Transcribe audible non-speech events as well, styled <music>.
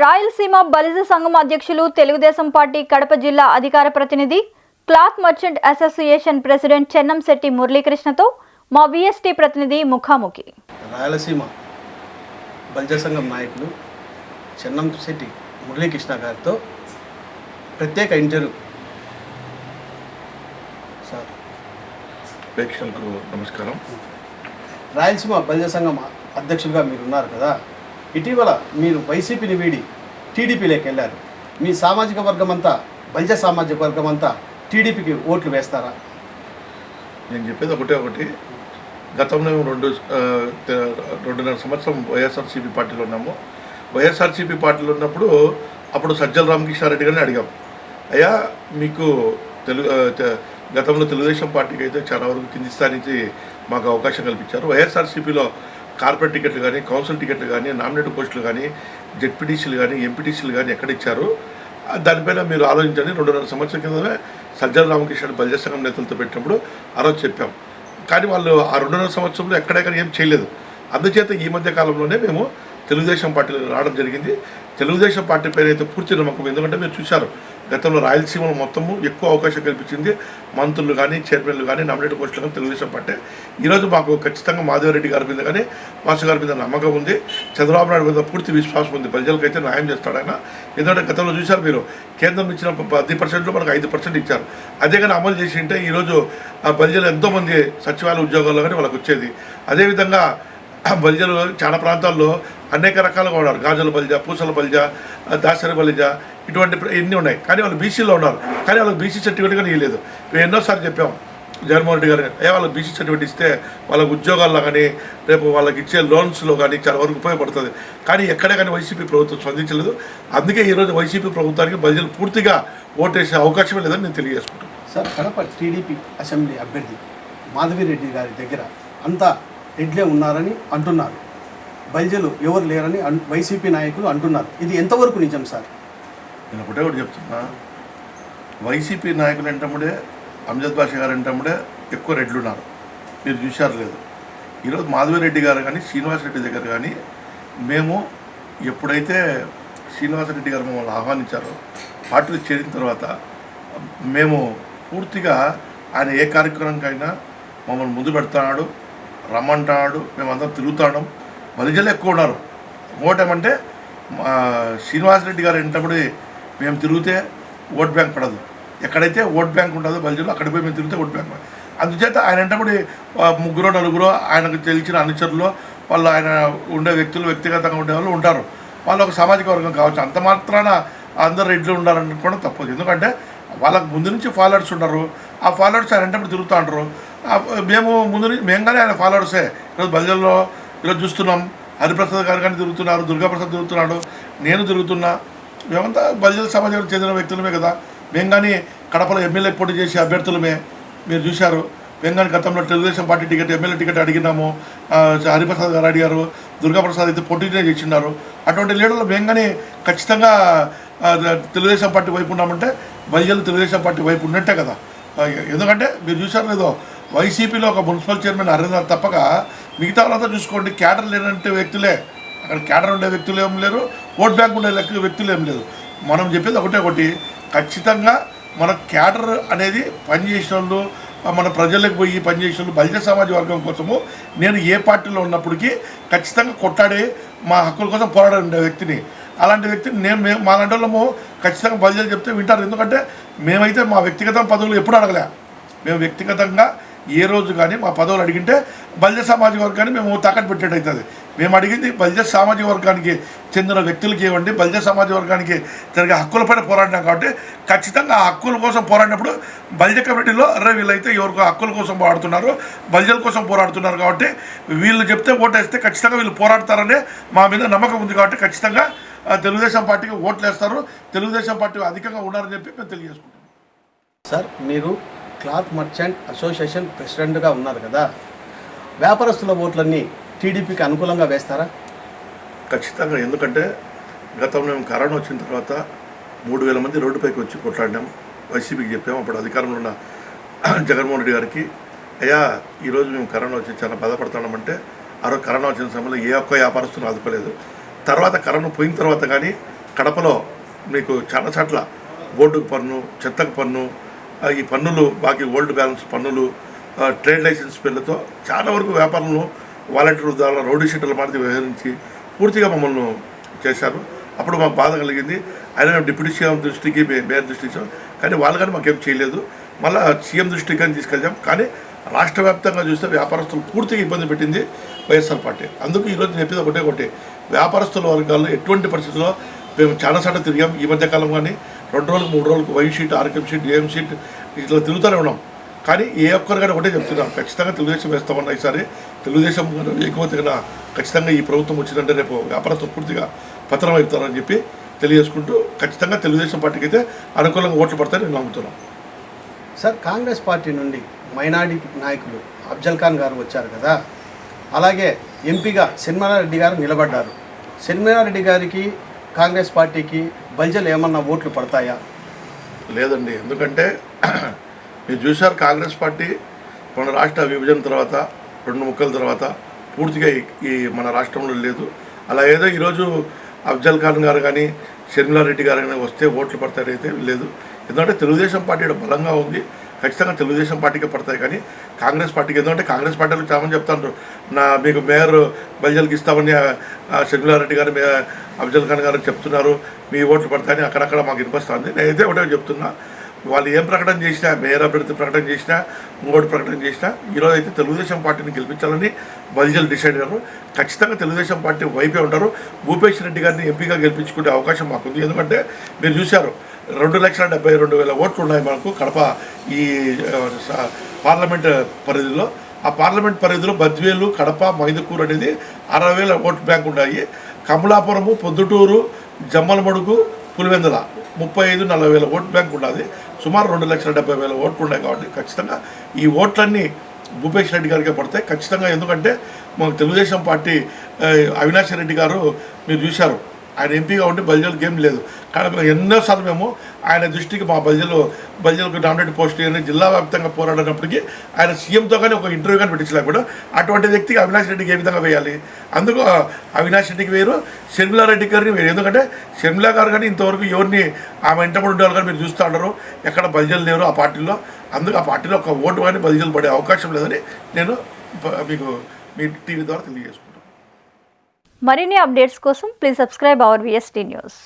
రాయలసీమ బలిజ సంఘం అధ్యక్షులు తెలుగుదేశం పార్టీ కడప జిల్లా అధికార ప్రతినిధి cloth merchant association president Chennamsetti మురళీకృష్ణతో మా విఎస్టీ ప్రతినిధి ముఖాముఖి. రాయలసీమ బల్జ సంఘం నాయకులు చెన్నంశెట్టి మురళీకృష్ణ గారితో ప్రత్యేక ఇంటర్వ్యూ సార్. ప్రేక్షకులకు నమస్కారం. రాయలసీమ బల్జ సంఘం అధ్యక్షులుగా మీరు ఉన్నారు కదా. ఇటీవల మీరు వైసీపీని వీడి టీడీపీలోకి వెళ్ళారు. మీ సామాజిక వర్గం అంతా సామాజిక వర్గం అంతా టీడీపీకి ఓట్లు వేస్తారా? నేను చెప్పేది ఒకటే ఒకటి. గతంలో రెండు రెండున్నర సంవత్సరం వైఎస్ఆర్సీపీ పార్టీలో ఉన్నాము. వైఎస్ఆర్సీపీ పార్టీలో ఉన్నప్పుడు అప్పుడు సజ్జల రామకృష్ణారెడ్డి గారిని అడిగాం. అయ్యా మీకు తెలుగు గతంలో తెలుగుదేశం పార్టీకి అయితే చాలా వరకు కింది స్థాయి నుంచి మాకు అవకాశం కల్పించారు. వైఎస్ఆర్సీపీలో కార్పొరేట్ టికెట్లు కానీ కౌన్సిల్ టికెట్లు కానీ నామినేటెడ్ పోస్టులు కానీ జెడ్పీటీసీలు కానీ ఎంపీటీసీలు కానీ ఎక్కడ ఇచ్చారు? దానిపైన మీరు ఆలోచించండి. రెండున్నర సంవత్సరం కిందనే సజ్జల రామకృష్ణ బలిజ సంఘం నేతలతో పెట్టినప్పుడు ఆ రోజు చెప్పాం. కానీ వాళ్ళు ఆ రెండున్నర సంవత్సరంలో ఎక్కడెక్కడ ఏం చేయలేదు. అందుచేత ఈ మధ్య కాలంలోనే మేము తెలుగుదేశం పార్టీలో రావడం జరిగింది. తెలుగుదేశం పార్టీ పైన అయితే పూర్తి నమ్మకం ఎందుకంటే మీరు చూశారు. గతంలో రాయలసీమలో మొత్తము ఎక్కువ అవకాశం కల్పించింది మంత్రులు కానీ చైర్మన్లు కానీ నామినేట్ పోస్టులు కానీ తెలుగుదేశం పార్టీ. ఈరోజు మాకు ఖచ్చితంగా మాధవరెడ్డి గారి మీద కానీ మాస్టర్ గారి మీద నమ్మకం ఉంది. చంద్రబాబు నాయుడు మీద పూర్తి విశ్వాసం ఉంది. ప్రజలకైతే అయితే న్యాయం చేస్తాడు ఆయన. ఎందుకంటే గతంలో చూశారు మీరు కేంద్రం ఇచ్చిన పది పర్సెంట్లో మనకు ఐదు పర్సెంట్ ఇచ్చారు. అదే కానీ అమలు చేసి ఉంటే ఈరోజు ఆ బలిజలు ఎంతోమంది సచివాలయ ఉద్యోగాల్లో కానీ వాళ్ళకి వచ్చేది. అదేవిధంగా బలిజలు చాలా ప్రాంతాల్లో అనేక రకాలుగా ఉన్నారు. గాజుల బలిజ పూసల బలిజ దాసరి బలిజ ఇటువంటి ఎన్ని ఉన్నాయి. కానీ వాళ్ళు బీసీలో ఉన్నారు. కానీ వాళ్ళకి బీసీ సర్టిఫికేట్ కానీ ఇవ్వలేదు మేము ఎన్నోసార్లు చెప్పాం జగన్మోహన్ రెడ్డి గారు అయ్యా వాళ్ళకి బీసీ సర్టిఫికేట్ ఇస్తే వాళ్ళకి ఉద్యోగాల్లో కానీ రేపు వాళ్ళకి ఇచ్చే లోన్స్లో కానీ చాలా వరకు ఉపయోగపడుతుంది. కానీ ఎక్కడే కానీ వైసీపీ ప్రభుత్వం స్పందించలేదు. అందుకే ఈరోజు వైసీపీ ప్రభుత్వానికి బలిజలు పూర్తిగా ఓటేసే అవకాశమే లేదని నేను తెలియజేసుకుంటాను సార్ కడప టీడీపీ అసెంబ్లీ అభ్యర్థి మాధవిరెడ్డి గారి దగ్గర అంతా రెడ్లే ఉన్నారని అంటున్నారు. బల్జలు ఎవరు లేరని అన్- వైసీపీ నాయకులు అంటున్నారు. ఇది ఎంతవరకు నిజం సార్? నేను ఒకటే ఒకటి చెప్తున్నా. వైసీపీ నాయకులు అంటముడే అమ్జద్ బాషా గారు అంటముడే ఎక్కువ రెడ్లు ఉన్నారు. మీరు చూశారు లేదు. ఈరోజు మాధవిరెడ్డి గారు కానీ శ్రీనివాసరెడ్డి దగ్గర కానీ మేము ఎప్పుడైతే శ్రీనివాసరెడ్డి గారు మమ్మల్ని ఆహ్వానించారో పార్టీలు చేరిన తర్వాత మేము పూర్తిగా ఆయన ఏ కార్యక్రమంకైనా మమ్మల్ని ముందు పెడతాడు రమ్మంటాడు మేమందరం తిరుగుతాడు బలిజలు ఎక్కువ ఉన్నారు. ఇంకోటేమంటే మా శ్రీనివాసరెడ్డి గారు ఎంటప్పుడు మేము తిరిగితే ఓట్ బ్యాంక్ పడదు. ఎక్కడైతే ఓట్ బ్యాంక్ ఉంటుందో బల్జీలో అక్కడ పోయి మేము తిరిగితే ఓట్ బ్యాంక్ అందుచేత ఆయన అంటే ముగ్గురు నలుగురు ఆయనకు తెలిసిన అనుచరులు వాళ్ళు ఆయన ఉండే వ్యక్తులు వ్యక్తిగతంగా ఉండేవాళ్ళు ఉంటారు. వాళ్ళు ఒక సామాజిక వర్గం కావచ్చు. అంత మాత్రాన అందరు రెడ్లు ఉండాలనుకోవడం తప్పదు. ఎందుకంటే వాళ్ళకు ముందు నుంచి ఫాలోవర్స్ ఉన్నారు ఆ ఫాలోవర్స్ ఆయన అంటే తిరుగుతూ ఉంటారు. మేము ముందు నుంచి మేము కానీ ఆయన ఫాలోవర్సే. ఈరోజు బల్జల్లో ఈరోజు చూస్తున్నాం. హరిప్రసాద్ గారు కానీ తిరుగుతున్నారు దుర్గాప్రసాద్ తిరుగుతున్నాడు నేను తిరుగుతున్నా. మేమంతా బలిజల సమాజానికి చెందిన వ్యక్తులమే కదా. మేము కానీ కడపలో ఎమ్మెల్యే పోటీ చేసే అభ్యర్థులమే. మీరు చూశారు. మేము కానీ గతంలో Telugu Desam party ticket MLA ticket అడిగినాము. Hariprasad గారు అడిగారు. దుర్గాప్రసాద్ అయితే పోటీనే చేసినారు అటువంటి లీడర్లు మేము కానీ ఖచ్చితంగా తెలుగుదేశం పార్టీ వైపు ఉన్నామంటే బలిజలు తెలుగుదేశం పార్టీ వైపు ఉన్నట్టే కదా. ఎందుకంటే మీరు చూశారు లేదో వైసీపీలో ఒక మున్సిపల్ చైర్మన్ అరవింద్ తప్పక మిగతా వాళ్ళంతా చూసుకోండి. క్యాడర్ లేనంటే వ్యక్తులే. అక్కడ క్యాడర్ ఉండే వ్యక్తులు ఏం లేరు ఓట్ బ్యాంక్ ఉండే లెక్క వ్యక్తులు ఏం లేదు మనం చెప్పేది ఒకటే ఒకటి ఖచ్చితంగా మన క్యాడర్ అనేది పనిచేసిన వాళ్ళు మన ప్రజలకు పోయి పనిచేసిన వాళ్ళు బలిజ సమాజ వర్గం కోసము నేను ఏ పార్టీలో ఉన్నప్పటికీ ఖచ్చితంగా కొట్టాడి మా హక్కుల కోసం పోరాడే ఉండే వ్యక్తిని. అలాంటి వ్యక్తిని నేను మేము మా లాంటి వాళ్ళము ఖచ్చితంగా బలిజలు చెప్తే వింటారు. ఎందుకంటే మేమైతే మా వ్యక్తిగత పదవులు ఎప్పుడు అడగలే. మేము వ్యక్తిగతంగా ఏ రోజు కానీ మా పదవులు అడిగింటే బలిజ సామాజిక వర్గాన్ని మేము తాకట్టు పెట్టేట్టు అవుతుంది. మేము అడిగింది బలిజ సామాజిక వర్గానికి చెందిన వ్యక్తులకి ఇవ్వండి బలిజ సామాజిక వర్గానికి జరిగే హక్కులపైన పోరాడినాం కాబట్టి ఖచ్చితంగా ఆ హక్కుల కోసం పోరాడినప్పుడు బలిజ కమిటీలో అరే వీళ్ళైతే ఎవరికి హక్కుల కోసం పోరాడుతున్నారు బల్జల కోసం పోరాడుతున్నారు కాబట్టి వీళ్ళు చెప్తే ఓటేస్తే ఖచ్చితంగా వీళ్ళు పోరాడతారనే మా మీద నమ్మకం ఉంది కాబట్టి ఖచ్చితంగా తెలుగుదేశం పార్టీకి ఓట్లు వేస్తారు తెలుగుదేశం పార్టీ అధికంగా ఉన్నారని చెప్పి మేము తెలియజేసుకుంటాం సార్ మీరు క్లాత్ మర్చెంట్ అసోసియేషన్ ప్రెసిడెంట్గా ఉన్నారు కదా. వ్యాపారస్తుల ఓట్లన్నీ టీడీపీకి అనుకూలంగా వేస్తారా? ఖచ్చితంగా. ఎందుకంటే గతంలో మేము కరోనా వచ్చిన తర్వాత మూడు వేల మంది రోడ్డుపైకి వచ్చి కొట్లాడినాం. వైసీపీకి చెప్పాము అప్పుడు అధికారంలో ఉన్న <clears throat> జగన్మోహన్ రెడ్డి గారికి అయ్యా ఈరోజు మేము కరోనా వచ్చి చాలా బాధపడుతున్నామంటే ఆ రోజు కరోనా వచ్చిన సమయంలో ఏ ఒక్క వ్యాపారస్తులు ఆదుకోలేదు. తర్వాత కరోనా పోయిన తర్వాత కానీ కడపలో మీకు చాలా చోట్ల బోర్డుకు పన్ను చెత్తకు పన్ను ఈ పన్నులు బాకీ ఓల్డ్ బ్యాలెన్స్ పన్నులు ట్రేడ్ లైసెన్స్ పేర్లతో చాలా వరకు వ్యాపారంలో వాలంటీర్ల ద్వారా రౌడీ షీటర్ల మాదిరి వ్యవహరించి పూర్తిగా మమ్మల్ని చేశారు. అప్పుడు మాకు బాధ కలిగింది. అయినా డిప్యూటీ సీఎం దృష్టికి మేయర్ దృష్టికి ఇచ్చాం కానీ వాళ్ళు కానీ మాకేం చేయలేదు. మళ్ళీ సీఎం దృష్టికి కానీ తీసుకెళ్ళాం. కానీ రాష్ట్ర వ్యాప్తంగా చూస్తే వ్యాపారస్తులు పూర్తిగా ఇబ్బంది పెట్టింది వైఎస్ఆర్ పార్టీ. అందుకు ఈరోజు నేను చెప్పేది ఒకటే ఒకటి. వ్యాపారస్తుల వర్గాల్లో ఎటువంటి పరిస్థితుల్లో మేము చాలాసార్లు తిరిగాం. ఈ మధ్యకాలం కానీ రెండు రోజులకు మూడు రోజులకు వై షీట్ ఆర్కెం షీట్ ఏఎం షీట్ ఇట్లా తిరుగుతూనే ఉన్నాం. కానీ ఏ ఒక్కరు కానీ ఒకటే చెప్తున్నాం ఖచ్చితంగా తెలుగుదేశం వేస్తామన్నా ఈసారి. తెలుగుదేశం ఎక్కువతే కన్నా ఖచ్చితంగా ఈ ప్రభుత్వం వచ్చిందంటే రేపు వ్యాపారస్తులు పూర్తిగా పతనం అవుతారని చెప్పి తెలియజేసుకుంటూ ఖచ్చితంగా తెలుగుదేశం పార్టీకి అయితే అనుకూలంగా ఓట్లు పడతాయని నేను నమ్ముతున్నాను. సార్ కాంగ్రెస్ పార్టీ నుండి మైనార్టీ నాయకులు అఫ్జల్ ఖాన్ గారు వచ్చారు కదా అలాగే ఎంపీగా సినిమారెడ్డి గారు నిలబడ్డారు. సినిమారెడ్డి గారికి కాంగ్రెస్ పార్టీకి బల్జలు ఏమన్నా ఓట్లు పడతాయా? లేదండి. ఎందుకంటే <clears throat> మీరు చూశారు కాంగ్రెస్ పార్టీ మన రాష్ట్ర విభజన తర్వాత రెండు ముక్కల తర్వాత పూర్తిగా ఈ- మన రాష్ట్రంలో లేదు. అలా ఏదో ఈరోజు అఫ్జల్ ఖాన్ గారు కానీ షర్మిలారెడ్డి గారు కానీ వస్తే ఓట్లు పడతారైతే లేదు. ఎందుకంటే తెలుగుదేశం పార్టీ బలంగా ఉంది. ఖచ్చితంగా తెలుగుదేశం పార్టీకే పడతాయి కానీ కాంగ్రెస్ పార్టీకి ఎందుకంటే కాంగ్రెస్ పార్టీలు చాలామంది చెప్తాను నా మీకు మేయర్ బల్జల్కి ఇస్తామని ఆ, షర్మిలారెడ్డి గారు అఫ్జల్ ఖాన్ గారు చెప్తున్నారు. మీ ఓట్లు పడతాయని అక్కడక్కడ మాకు వినిపిస్తుంది నేనైతే ఒకటే చెప్తున్నా వాళ్ళు ఏం ప్రకటన చేసినా మేయర్ అభ్యర్థి ప్రకటన చేసినా ఇంకోటి ప్రకటన చేసినా ఈరోజు అయితే తెలుగుదేశం పార్టీని గెలిపించాలని బల్జల్ డిసైడ్ అయ్యారు. ఖచ్చితంగా తెలుగుదేశం పార్టీ వైపే ఉంటారు. భూపేష్ రెడ్డి గారిని ఎంపీగా గెలిపించుకునే అవకాశం మాకుంది. ఎందుకంటే మీరు చూశారు రెండు లక్షల డెబ్బై రెండు వేల ఓట్లు ఉన్నాయి మనకు కడప ఈ పార్లమెంట్ పరిధిలో. ఆ పార్లమెంట్ పరిధిలో బద్వేలు కడప మైదుకూరు అనేది అరవై వేల ఓట్ బ్యాంక్ ఉన్నాయి. కమలాపురము పొద్దుటూరు జమ్మలమడుగు పులివెందల ముప్పై ఐదు నలభై వేల ఓట్ బ్యాంక్ ఉన్నది. సుమారు రెండు లక్షల డెబ్బై వేల ఓట్లు ఉన్నాయి కాబట్టి ఖచ్చితంగా ఈ ఓట్లన్నీ భూపేష్ రెడ్డి గారికి పడతాయి. ఖచ్చితంగా ఎందుకంటే మన తెలుగుదేశం పార్టీ అవినాష్ రెడ్డి గారు మీరు చూశారు. ఆయన ఎంపీగా ఉంటే బల్జల్కి ఏం లేదు. కానీ ఎన్నోసార్లు మేము ఆయన దృష్టికి మా బల్జలు బల్జలకు డామినేట్ పోస్ట్ అని జిల్లా వ్యాప్తంగా పోరాడినప్పటికీ ఆయన సీఎంతో కానీ ఒక ఇంటర్వ్యూ కానీ పెట్టించలేకపోయినా అటువంటి వ్యక్తికి అవినాష్ రెడ్డికి ఏ విధంగా వేయాలి? అందుకు అవినాష్ రెడ్డికి వేరు షర్మిలా రెడ్డి గారిని వేరు ఎందుకంటే షర్మిలా గారు కానీ ఇంతవరకు ఎవరిని ఆమె ఇంటబడి ఉండే వాళ్ళు కానీ మీరు చూస్తూ ఉండరు ఎక్కడ బల్జలు లేరు ఆ పార్టీలో. అందుకు ఆ పార్టీలో ఒక ఓటు కానీ బల్జలు పడే అవకాశం లేదని నేను మీకు మీ టీవీ ద్వారా తెలియజేసుకున్నాను మరిన్ని అప్డేట్స్ కోసం please subscribe our VST news